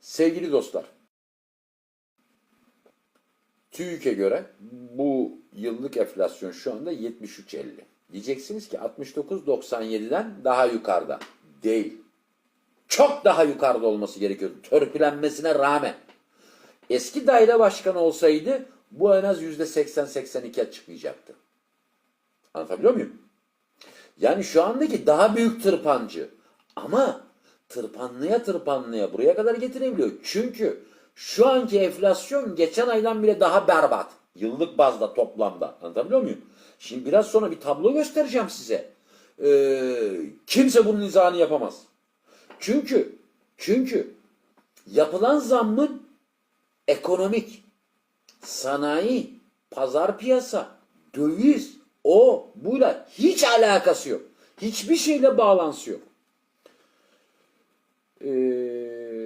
Sevgili dostlar, TÜİK'e göre bu yıllık enflasyon şu anda 73.50. Diyeceksiniz ki 69.97'den daha yukarıda. Değil. Çok daha yukarıda olması gerekiyordu. Törpülenmesine rağmen. Eski daire başkanı olsaydı bu en az %80-82'ye çıkmayacaktı. Anlatabiliyor muyum? Yani şu andaki daha büyük tırpancı. Ama tırpanlıya tırpanlıya buraya kadar getirebiliyor. Çünkü şu anki enflasyon geçen aydan bile daha berbat. Yıllık bazda toplamda. Anlatabiliyor muyum? Şimdi biraz sonra bir tablo göstereceğim size. Ee, kimse bunun izahını yapamaz. Çünkü çünkü yapılan zammın ekonomik, sanayi, pazar piyasa, döviz, o, buyla hiç alakası yok. Hiçbir şeyle bağlantısı yok. Ee,